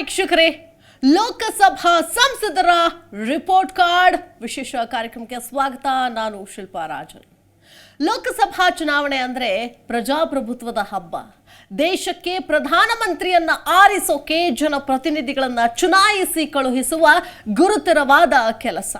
ವೀಕ್ಷಕರೇ, ಲೋಕಸಭಾ ಸಂಸದರ report card ವಿಶೇಷ ಕಾರ್ಯಕ್ರಮಕ್ಕೆ ಸ್ವಾಗತ. ನಾನು ಶಿಲ್ಪಾ ರಾಜನ್. ಲೋಕಸಭಾ ಚುನಾವಣೆ ಅಂದ್ರೆ ಪ್ರಜಾಪ್ರಭುತ್ವದ ಹಬ್ಬ. ದೇಶಕ್ಕೆ ಪ್ರಧಾನಮಂತ್ರಿಯನ್ನ ಆರಿಸೋಕೆ ಜನಪ್ರತಿನಿಧಿಗಳನ್ನ ಚುನಾಯಿಸಿ ಕಳುಹಿಸುವ ಗುರುತರವಾದ ಕೆಲಸ.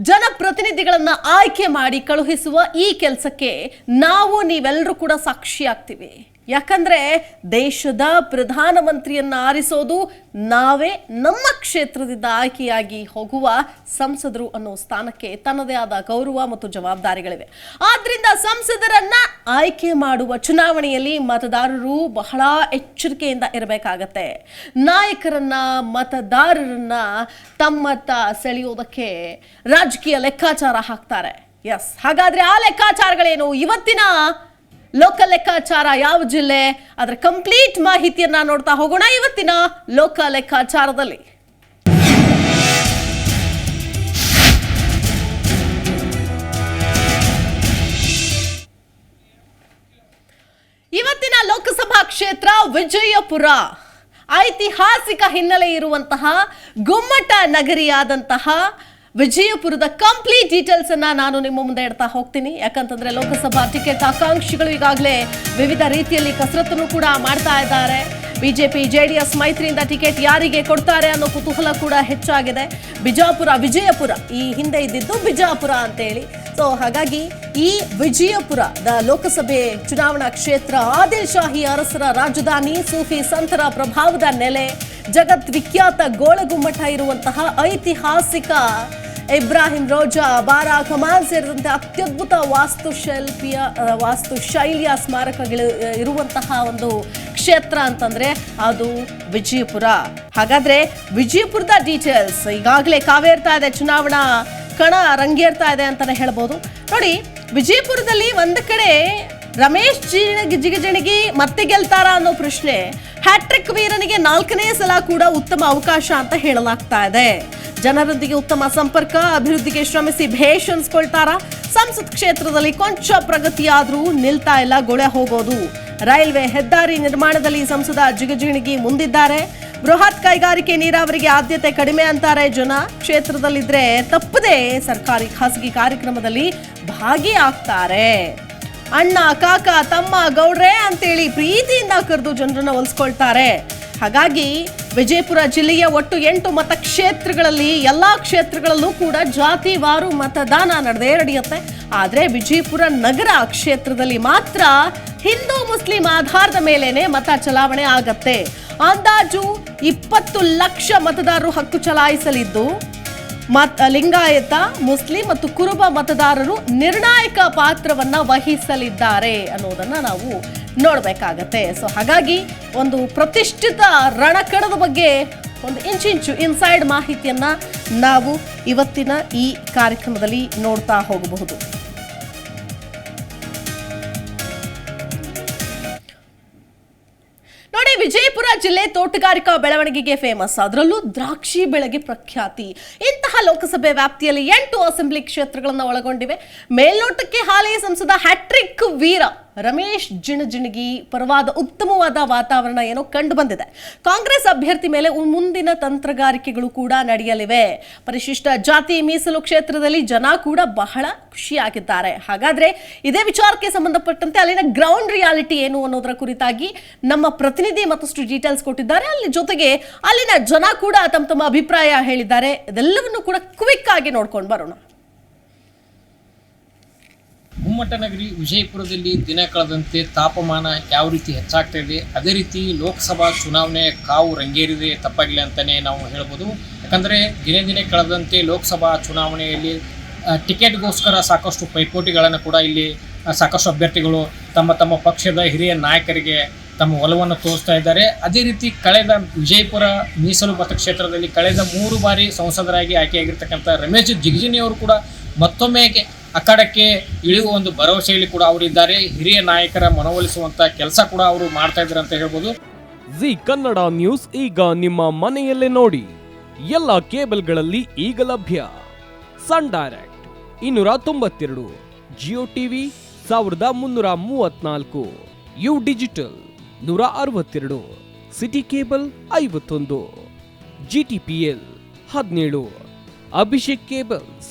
ಜನಪ್ರತಿನಿಧಿಗಳನ್ನ ಆಯ್ಕೆ ಮಾಡಿ ಕಳುಹಿಸುವ ಈ ಕೆಲಸಕ್ಕೆ ನಾವು ನೀವೆಲ್ಲರೂ ಕೂಡ ಸಾಕ್ಷಿಯಾಗ್ತೀವಿ. ಯಾಕಂದ್ರೆ ದೇಶದ ಪ್ರಧಾನಮಂತ್ರಿಯನ್ನು ಆರಿಸೋದು ನಾವೇ ನಮ್ಮ ಕ್ಷೇತ್ರದಿಂದ ಆಯ್ಕೆಯಾಗಿ ಹೋಗುವ ಸಂಸದರು ಅನ್ನೋ ಸ್ಥಾನಕ್ಕೆ ತನ್ನದೇ ಆದ ಗೌರವ ಮತ್ತು ಜವಾಬ್ದಾರಿಗಳಿವೆ. ಆದ್ದರಿಂದ ಸಂಸದರನ್ನ ಆಯ್ಕೆ ಮಾಡುವ ಚುನಾವಣೆಯಲ್ಲಿ ಮತದಾರರು ಬಹಳ ಎಚ್ಚರಿಕೆಯಿಂದ ಇರಬೇಕಾಗತ್ತೆ. ನಾಯಕರನ್ನ, ಮತದಾರರನ್ನ ತಮ್ಮತ್ತ ಸೆಳೆಯೋದಕ್ಕೆ ರಾಜಕೀಯ ಲೆಕ್ಕಾಚಾರ ಹಾಕ್ತಾರೆ. ಎಸ್ ಹಾಗಾದ್ರೆ ಆ ಲೆಕ್ಕಾಚಾರಗಳೇನು? ಇವತ್ತಿನ ಲೋಕಲ್ ಲೆಕ್ಕಾಚಾರ ಯಾವ ಜಿಲ್ಲೆ? ಅದರ ಕಂಪ್ಲೀಟ್ ಮಾಹಿತಿಯನ್ನ ನೋಡ್ತಾ ಹೋಗೋಣ ಇವತ್ತಿನ ಲೋಕ ಲೆಕ್ಕಾಚಾರದಲ್ಲಿ. ಇವತ್ತಿನ ಲೋಕಸಭಾ ಕ್ಷೇತ್ರ ವಿಜಯಪುರ. ಐತಿಹಾಸಿಕ ಹಿನ್ನೆಲೆ ಇರುವಂತಹ ಗುಮ್ಮಟ ನಗರಿಯಾದಂತಹ ವಿಜಯಪುರದ ಕಂಪ್ಲೀಟ್ ಡೀಟೇಲ್ಸ್ ಅನ್ನ ನಾನು ನಿಮ್ಮ ಮುಂದೆ ಇಡ್ತಾ ಹೋಗ್ತೀನಿ. ಯಾಕಂತಂದ್ರೆ ಲೋಕಸಭಾ ಟಿಕೆಟ್ ಆಕಾಂಕ್ಷಿಗಳು ಈಗಾಗಲೇ ವಿವಿಧ ರೀತಿಯಲ್ಲಿ ಕಸರತ್ತನ್ನು ಕೂಡ ಮಾಡ್ತಾ ಇದ್ದಾರೆ. ಬಿಜೆಪಿ, ಜೆಡಿಎಸ್ ಮೈತ್ರಿಯಿಂದ ಟಿಕೆಟ್ ಯಾರಿಗೆ ಕೊಡ್ತಾರೆ ಅನ್ನೋ ಕುತೂಹಲ ಕೂಡ ಹೆಚ್ಚಾಗಿದೆ. ಬಿಜಾಪುರ, ವಿಜಯಪುರ ಈ ಹಿಂದೆ ಇದ್ದಿದ್ದು ಬಿಜಾಪುರ ಅಂತೇಳಿ. ಸೊ ಹಾಗಾಗಿ ಈ ವಿಜಯಪುರದ ಲೋಕಸಭೆ ಚುನಾವಣಾ ಕ್ಷೇತ್ರ ಆದಿಲ್ ಶಾಹಿ ಅರಸರ ರಾಜಧಾನಿ ಸೂಫಿ ಸಂತರ ಪ್ರಭಾವದ ನೆಲೆ, ಜಗದ್ವಿಖ್ಯಾತ ವಿಖ್ಯಾತ ಗೋಳಗುಮ್ಮಟ ಇರುವಂತಹ ಐತಿಹಾಸಿಕ ಇಬ್ರಾಹಿಂ ರೋಜಾ ಬಾರಾ ಕಮಾಲ್ ಸೇರಿದಂತೆ ಅತ್ಯದ್ಭುತ ವಾಸ್ತುಶಿಲ್ಪಿಯ ವಾಸ್ತು ವಾಸ್ತುಶೈಲಿಯ ಸ್ಮಾರಕಗಳು ಇರುವಂತಹ ಒಂದು ಕ್ಷೇತ್ರ ಅಂತಂದ್ರೆ ಅದು ವಿಜಯಪುರ. ಹಾಗಾದ್ರೆ ವಿಜಯಪುರದ ಡೀಟೇಲ್ಸ್ ಈಗಾಗಲೇ ಕಾವೇರ್ತಾ ಇದೆ, ಚುನಾವಣಾ ಕಣ ರಂಗೇರ್ತಾ ಇದೆ ಅಂತಾನೆ ಹೇಳ್ಬೋದು. ನೋಡಿ, ವಿಜಯಪುರದಲ್ಲಿ ಒಂದು ಕಡೆ ರಮೇಶ್ ಜಿಣಗಿ ಜಿಗಜಿಣಗಿ ಮತ್ತೆ ಗೆಲ್ತಾರ ಅನ್ನೋ ಪ್ರಶ್ನೆ. ಹ್ಯಾಟ್ರಿಕ್ ವೀರನಿಗೆ ನಾಲ್ಕನೇ ಸಲ ಕೂಡ ಉತ್ತಮ ಅವಕಾಶ ಅಂತ ಹೇಳಲಾಗ್ತಾ ಇದೆ. ಜನರೊಂದಿಗೆ ಉತ್ತಮ ಸಂಪರ್ಕ, ಅಭಿವೃದ್ಧಿಗೆ ಶ್ರಮಿಸಿ ಭೇಷ್ ಅನ್ಸ್ಕೊಳ್ತಾರ? ಸಂಸತ್ ಕ್ಷೇತ್ರದಲ್ಲಿ ಕೊಂಚ ಪ್ರಗತಿಯಾದ್ರೂ ನಿಲ್ತಾ ಇಲ್ಲ, ಗೊಳೆ ಹೋಗೋದು. ರೈಲ್ವೆ ಹೆದ್ದಾರಿ ನಿರ್ಮಾಣದಲ್ಲಿ ಸಂಸದ ಜಿಗಜಿಣಗಿ ಮುಂದಿದ್ದಾರೆ. ಬೃಹತ್ ಕೈಗಾರಿಕೆ ನೀರಾವರಿಗೆ ಆದ್ಯತೆ ಕಡಿಮೆ ಅಂತಾರೆ ಜನ. ಕ್ಷೇತ್ರದಲ್ಲಿದ್ರೆ ತಪ್ಪದೇ ಸರ್ಕಾರಿ ಖಾಸಗಿ ಕಾರ್ಯಕ್ರಮದಲ್ಲಿ ಭಾಗಿಯಾಗ್ತಾರೆ. ಅಣ್ಣ, ಕಾಕ, ತಮ್ಮ, ಗೌಡ್ರೆ ಅಂತೇಳಿ ಪ್ರೀತಿಯಿಂದ ಕರೆದು ಜನರನ್ನ ಒಲಿಸ್ಕೊಳ್ತಾರೆ ಹಾಗಾಗಿ ವಿಜಯಪುರ ಜಿಲ್ಲೆಯ ಒಟ್ಟು ಎಂಟು ಮತಕ್ಷೇತ್ರಗಳಲ್ಲಿ ಎಲ್ಲಾ ಕ್ಷೇತ್ರಗಳಲ್ಲೂ ಕೂಡ ಜಾತಿವಾರು ಮತದಾನ ನಡೆದೇ ನಡೆಯುತ್ತೆ. ಆದರೆ ವಿಜಯಪುರ ನಗರ ಕ್ಷೇತ್ರದಲ್ಲಿ ಮಾತ್ರ ಹಿಂದೂ, ಮುಸ್ಲಿಂ ಆಧಾರದ ಮೇಲೇನೆ ಮತ ಚಲಾವಣೆ ಆಗತ್ತೆ. ಅಂದಾಜು ಇಪ್ಪತ್ತು ಲಕ್ಷ ಮತದಾರರು ಹಕ್ಕು ಚಲಾಯಿಸಲಿದ್ದು ಮತ್ ಲಿಂಗಾಯತ, ಮುಸ್ಲಿಂ ಮತ್ತು ಕುರುಬ ಮತದಾರರು ನಿರ್ಣಾಯಕ ಪಾತ್ರವನ್ನ ವಹಿಸಲಿದ್ದಾರೆ ಅನ್ನೋದನ್ನ ನಾವು ನೋಡಬೇಕಾಗತ್ತೆ. ಸೊ ಹಾಗಾಗಿ ಒಂದು ಪ್ರತಿಷ್ಠಿತ ರಣಕಣದ ಬಗ್ಗೆ ಒಂದು ಇಂಚಿಂಚು ಇನ್ಸೈಡ್ ಮಾಹಿತಿಯನ್ನ ನಾವು ಇವತ್ತಿನ ಈ ಕಾರ್ಯಕ್ರಮದಲ್ಲಿ ನೋಡ್ತಾ ಹೋಗಬಹುದು. ವಿಜಯಪುರ ಜಿಲ್ಲೆ ತೋಟಗಾರಿಕಾ ಬೆಳವಣಿಗೆಗೆ ಫೇಮಸ್ ಅದರಲ್ಲೂ ದ್ರಾಕ್ಷಿ ಬೆಳೆಗೆ ಪ್ರಖ್ಯಾತಿ. ಇಂತಹ ಲೋಕಸಭೆ ವ್ಯಾಪ್ತಿಯಲ್ಲಿ ಎಂಟು ಅಸೆಂಬ್ಲಿ ಕ್ಷೇತ್ರಗಳನ್ನು ಒಳಗೊಂಡಿವೆ. ಮೇಲ್ನೋಟಕ್ಕೆ ಹಾಲಿ ಸಂಸದ ಹ್ಯಾಟ್ರಿಕ್ ವೀರ. ರಮೇಶ್ ಜಿಣಜಿಣಗಿ ಪರವಾದ ಉತ್ತಮವಾದ ವಾತಾವರಣ ಏನೋ ಕಂಡು ಬಂದಿದೆ. ಕಾಂಗ್ರೆಸ್ ಅಭ್ಯರ್ಥಿ ಮೇಲೆ ಮುಂದಿನ ತಂತ್ರಗಾರಿಕೆಗಳು ಕೂಡ ನಡೆಯಲಿವೆ. ಪರಿಶಿಷ್ಟ ಜಾತಿ ಮೀಸಲು ಕ್ಷೇತ್ರದಲ್ಲಿ ಜನ ಕೂಡ ಬಹಳ ಖುಷಿಯಾಗಿದ್ದಾರೆ. ಹಾಗಾದ್ರೆ ಇದೇ ವಿಚಾರಕ್ಕೆ ಸಂಬಂಧಪಟ್ಟಂತೆ ಅಲ್ಲಿನ ಗ್ರೌಂಡ್ ರಿಯಾಲಿಟಿ ಏನು ಅನ್ನೋದರ ಕುರಿತಾಗಿ ನಮ್ಮ ಪ್ರತಿನಿಧಿ ಮತ್ತಷ್ಟು ಡೀಟೇಲ್ಸ್ ಕೊಟ್ಟಿದ್ದಾರೆ. ಅಲ್ಲಿ ಜೊತೆಗೆ ಅಲ್ಲಿನ ಜನ ಕೂಡ ತಮ್ಮ ತಮ್ಮ ಅಭಿಪ್ರಾಯ ಹೇಳಿದ್ದಾರೆ. ಇದೆಲ್ಲವನ್ನು ಕೂಡ ಕ್ವಿಕ್ ಆಗಿ ನೋಡ್ಕೊಂಡು ಬರೋಣ. ಗುಮ್ಮಟ ನಗರಿ ವಿಜಯಪುರದಲ್ಲಿ ದಿನ ಕಳೆದಂತೆ ತಾಪಮಾನ ಯಾವ ರೀತಿ ಹೆಚ್ಚಾಗ್ತಾ ಇದೆ, ಅದೇ ರೀತಿ ಲೋಕಸಭಾ ಚುನಾವಣೆ ಕಾವು ರಂಗೇರಿದೆ, ತಪ್ಪಾಗಿಲ್ಲ ಅಂತಲೇ ನಾವು ಹೇಳ್ಬೋದು. ಯಾಕಂದರೆ ದಿನೇ ದಿನೇ ಕಳೆದಂತೆ ಲೋಕಸಭಾ ಚುನಾವಣೆಯಲ್ಲಿ ಟಿಕೆಟ್ಗೋಸ್ಕರ ಸಾಕಷ್ಟು ಪೈಪೋಟಿಗಳನ್ನು ಕೂಡ ಇಲ್ಲಿ ಸಾಕಷ್ಟು ಅಭ್ಯರ್ಥಿಗಳು ತಮ್ಮ ತಮ್ಮ ಪಕ್ಷದ ಹಿರಿಯ ನಾಯಕರಿಗೆ ತಮ್ಮ ಒಲವನ್ನು ತೋರಿಸ್ತಾ ಇದ್ದಾರೆ. ಅದೇ ರೀತಿ ಕಳೆದ ವಿಜಯಪುರ ಮೀಸಲು ಮತಕ್ಷೇತ್ರದಲ್ಲಿ ಕಳೆದ ಮೂರು ಬಾರಿ ಸಂಸದರಾಗಿ ಆಯ್ಕೆಯಾಗಿರ್ತಕ್ಕಂಥ ರಮೇಶ್ ಜಿಗಜಿನಿ ಅವರು ಕೂಡ ಮತ್ತೊಮ್ಮೆ ಅಖಾಡಕ್ಕೆ ಇಳಿಯುವ ಒಂದು ಭರವಸೆಯಲ್ಲಿ ಕೂಡ ಅವರಿದ್ದಾರೆ ಹಿರಿಯ ನಾಯಕರ ಮನವೊಲಿಸುವಂತ ಕೆಲಸ ಕೂಡ ಅವರು ಮಾಡ್ತಾ ಇದ್ದಾರೆ ಅಂತ ಹೇಳ್ಬೋದು. ಜಿ ಕನ್ನಡ ನ್ಯೂಸ್ ಈಗ ನಿಮ್ಮ ಮನೆಯಲ್ಲೇ ನೋಡಿ. ಎಲ್ಲ ಕೇಬಲ್ಗಳಲ್ಲಿ ಈಗ ಲಭ್ಯ. ಸನ್ ಡೈರೆಕ್ಟ್ ಇನ್ನೂರ ತೊಂಬತ್ತೆರಡು, ಜಿಯೋ ಟಿವಿ ಸಾವಿರದ ಮುನ್ನೂರ ಮೂವತ್ನಾಲ್ಕು ಯು ಡಿಜಿಟಲ್ ನೂರ ಅರವತ್ತೆರಡು, ಸಿಟಿ ಕೇಬಲ್ ಐವತ್ತೊಂದು, ಜಿ ಟಿ ಪಿ ಎಲ್ ಹದಿನೇಳು, ಅಭಿಷೇಕ್ ಕೇಬಲ್ಸ್